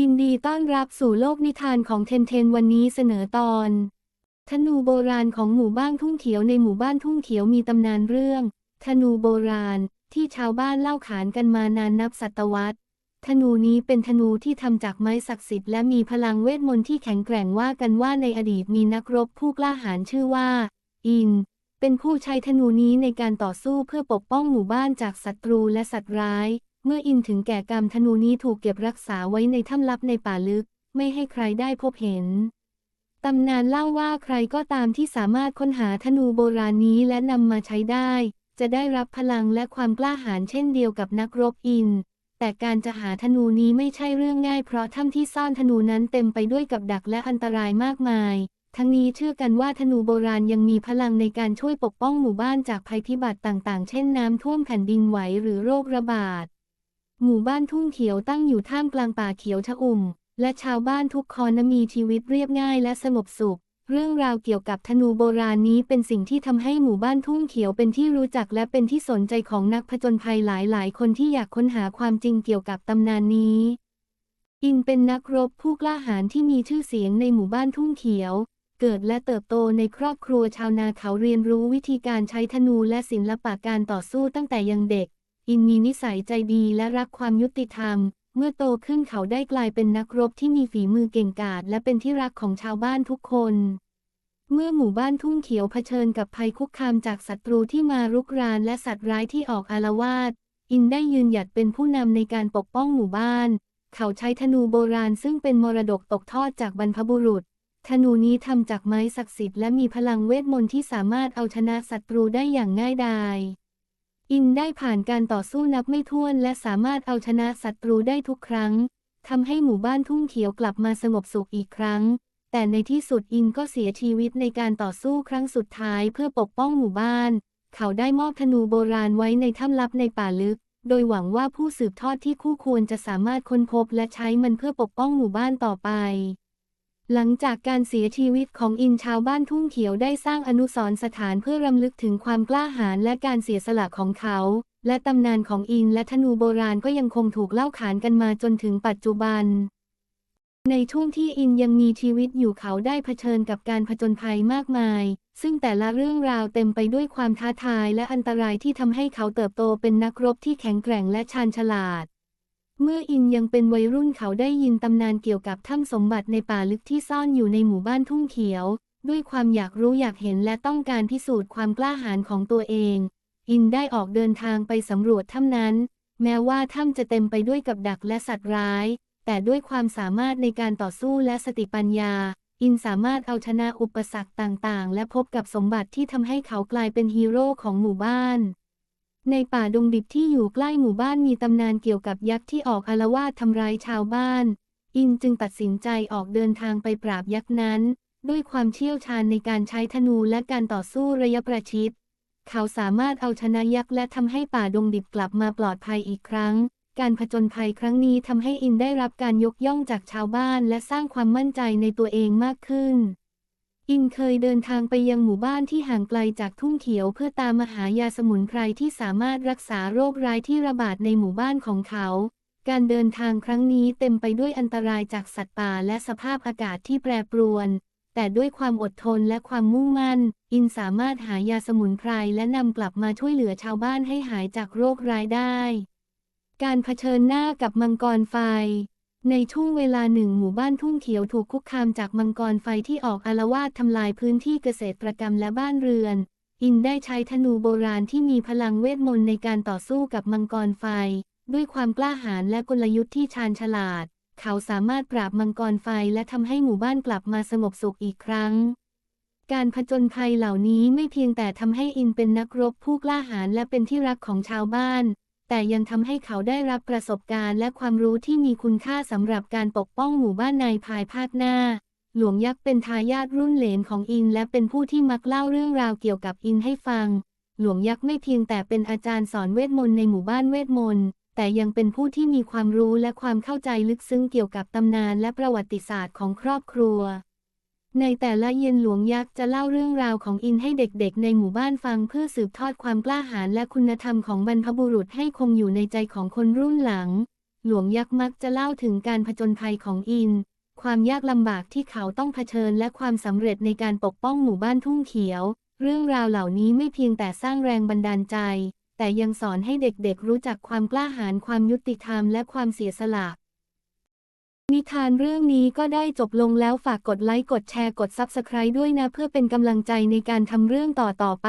ยินดีต้อนรับสู่โลกนิทานของเทนเทนวันนี้เสนอตอน ธนูโบราณของหมู่บ้านทุ่งเขียวในหมู่บ้านทุ่งเขียวมีตำนานเรื่อง ธนูโบราณที่ชาวบ้านเล่าขานกันมานานนับศตวรรษ ธนูนี้เป็นธนูที่ทำจากไม้ศักดิ์สิทธิ์และมีพลังเวทมนต์ที่แข็งแกร่งว่ากันว่าในอดีตมีนักรบผู้กล้าหาญชื่อว่า อิน เป็นผู้ใช้ธนูนี้ในการต่อสู้เพื่อปกป้องหมู่บ้านจากศัตรูและสัตว์ร้าย เมื่ออินถึงแก่กรรมธนูนี้ถูกเก็บรักษาไว้ในถ้ำลับในป่าลึก ไม่ให้ใครได้พบเห็น ตำนานเล่าว่าใครก็ตามที่สามารถค้นหาธนูโบราณนี้และนำมาใช้ได้ จะได้รับพลังและความกล้าหาญเช่นเดียวกับนักรบอิน แต่การจะหาธนูนี้ไม่ใช่เรื่องง่ายเพราะถ้ำที่ซ่อนธนูนั้นเต็มไปด้วยกับดักและอันตรายมากมาย ทั้งนี้เชื่อกันว่าธนูโบราณยังมีพลังในการช่วยปกป้องหมู่บ้านจากภัยพิบัติต่างๆ เช่นน้ำท่วมแผ่นดินไหวหรือโรคระบาด หมู่บ้านทุ่งเขียวตั้งอยู่ท่ามกลางป่าเขียวชอุ่ม และชาวบ้านทุกคนนมีชีวิตเรียบง่ายและสงบสุข เรื่องราวเกี่ยวกับธนูโบราณนี้เป็นสิ่งที่ทำให้หมู่บ้านทุ่งเขียวเป็นที่รู้จักและเป็นที่สนใจของนักผจญภัยหลายๆ คนที่อยากค้นหาความจริงเกี่ยวกับตำนานนี้ อินเป็นนักรบผู้กล้าหาญที่มีชื่อเสียงในหมู่บ้านทุ่งเขียว เกิดและเติบโตในครอบครัวชาวนาเขาเรียนรู้วิธีการใช้ธนูและศิลปะการต่อสู้ตั้งแต่ยังเด็ก อินมีนิสัยใจดีและรักความยุติธรรม เมื่อโตขึ้นเขาได้กลายเป็นนักรบที่มีฝีมือเก่งกาจและเป็นที่รักของชาวบ้านทุกคน เมื่อหมู่บ้านทุ่งเขียวเผชิญกับภัยคุกคามจากศัตรูที่มารุกรานและสัตว์ร้ายที่ออกอาละวาดอินได้ยืนหยัดเป็นผู้นำในการปกป้องหมู่บ้าน เขาใช้ธนูโบราณซึ่งเป็นมรดกตกทอดจากบรรพบุรุษธนูนี้ทำจากไม้ศักดิ์สิทธิ์และมีพลังเวทมนต์ที่สามารถเอาชนะศัตรูได้อย่างง่ายดาย อินได้ผ่านการต่อสู้นับไม่ถ้วนและสามารถเอาชนะศัตรูได้ทุกครั้งทำให้หมู่บ้านทุ่งเขียวกลับมาสงบสุขอีกครั้ง แต่ในที่สุดอินก็เสียชีวิตในการต่อสู้ครั้งสุดท้ายเพื่อปกป้องหมู่บ้าน เขาได้มอบธนูโบราณไว้ในถ้ำลับในป่าลึก โดยหวังว่าผู้สืบทอดที่คู่ควรจะสามารถค้นพบและใช้มันเพื่อปกป้องหมู่บ้านต่อไป หลังจากการเสียชีวิตของอินชาวบ้านทุ่งเขียวได้สร้างอนุสรณ์สถานเพื่อรำลึกถึงความกล้าหาญและการเสียสละของเขา และตำนานของอินและธนูโบราณก็ยังคงถูกเล่าขานกันมาจนถึงปัจจุบัน ในช่วงที่อินยังมีชีวิตอยู่เขาได้เผชิญกับการผจญภัยมากมาย ซึ่งแต่ละเรื่องราวเต็มไปด้วยความท้าทายและอันตรายที่ทำให้เขาเติบโตเป็นนักรบที่แข็งแกร่งและชาญฉลาด เมื่ออินยังเป็นวัยรุ่นเขาได้ยินตำนานเกี่ยวกับถ้ำสมบัติในป่าลึกที่ซ่อนอยู่ในหมู่บ้านทุ่งเขียว ด้วยความอยากรู้อยากเห็นและต้องการพิสูจน์ความกล้าหาญของตัวเอง อินได้ออกเดินทางไปสำรวจถ้ำนั้น แม้ว่าถ้ำจะเต็มไปด้วยกับดักและสัตว์ร้าย แต่ด้วยความสามารถในการต่อสู้และสติปัญญา อินสามารถเอาชนะอุปสรรคต่างๆ และพบกับสมบัติที่ทำให้เขากลายเป็นฮีโร่ของหมู่บ้าน ในป่าดงดิบที่อยู่ใกล้หมู่บ้านมีตำนานเกี่ยวกับยักษ์ที่ออกอาละวาดทำร้ายชาวบ้าน อินจึงตัดสินใจออกเดินทางไปปราบยักษ์นั้น ด้วยความเชี่ยวชาญในการใช้ธนูและการต่อสู้ระยะประชิด เขาสามารถเอาชนะยักษ์และทำให้ป่าดงดิบกลับมาปลอดภัยอีกครั้ง การผจญภัยครั้งนี้ทำให้อินได้รับการยกย่องจากชาวบ้าน และสร้างความมั่นใจในตัวเองมากขึ้น อินเคยเดินทางไปยังหมู่บ้านที่ห่างไกลจากทุ่งเขียวเพื่อตามมหายาสมุนไพรที่สามารถรักษาโรคร้ายที่ระบาดในหมู่บ้านของเขา การเดินทางครั้งนี้เต็มไปด้วยอันตรายจากสัตว์ป่าและสภาพอากาศที่แปรปรวน แต่ด้วยความอดทนและความมุ่งมั่น อินสามารถหายาสมุนไพรและนำกลับมาช่วยเหลือชาวบ้านให้หายจากโรคร้ายได้ การเผชิญหน้ากับมังกรไฟ ในช่วงเวลาหนึ่งหมู่บ้านทุ่งเขียวถูกคุกคามจากมังกรไฟที่ออกอาละวาดทำลายพื้นที่เกษตรกรรมและบ้านเรือน อินได้ใช้ธนูโบราณที่มีพลังเวทมนต์ในการต่อสู้กับมังกรไฟ ด้วยความกล้าหาญและกลยุทธ์ที่ชาญฉลาด เขาสามารถปราบมังกรไฟและทำให้หมู่บ้านกลับมาสงบสุขอีกครั้ง การผจญภัยเหล่านี้ไม่เพียงแต่ทำให้อินเป็นนักรบผู้กล้าหาญและเป็นที่รักของชาวบ้าน แต่ยังทำให้เขาได้รับประสบการณ์และความรู้ที่มีคุณค่าสำหรับการปกป้องหมู่บ้านในภายภาคหน้า หลวงยักษ์เป็นทายาทรุ่นเหลนของอินและเป็นผู้ที่มักเล่าเรื่องราวเกี่ยวกับอินให้ฟัง หลวงยักษ์ไม่เพียงแต่เป็นอาจารย์สอนเวทมนต์ในหมู่บ้านเวทมนต์แต่ยังเป็นผู้ที่มีความรู้และความเข้าใจลึกซึ้งเกี่ยวกับตำนานและประวัติศาสตร์ของครอบครัว ในแต่ละเย็นหลวงยักษ์จะเล่าเรื่องราวของอินให้เด็กๆ ในหมู่บ้านฟังเพื่อสืบทอดความกล้าหาญและคุณธรรมของบรรพบุรุษให้คงอยู่ในใจของคนรุ่นหลัง หลวงยักษ์มักจะเล่าถึงการผจญภัยของอิน ความยากลำบากที่เขาต้องเผชิญและความสำเร็จในการปกป้องหมู่บ้านทุ่งเขียว เรื่องราวเหล่านี้ไม่เพียงแต่สร้างแรงบันดาลใจ แต่ยังสอนให้เด็กๆ รู้จักความกล้าหาญความยุติธรรมและความเสียสละ นิทานเรื่องนี้ก็ได้จบลงแล้วฝากกดไลค์กดแชร์กด Subscribe ด้วยนะ เพื่อเป็นกำลังใจในการทำเรื่องต่อๆไป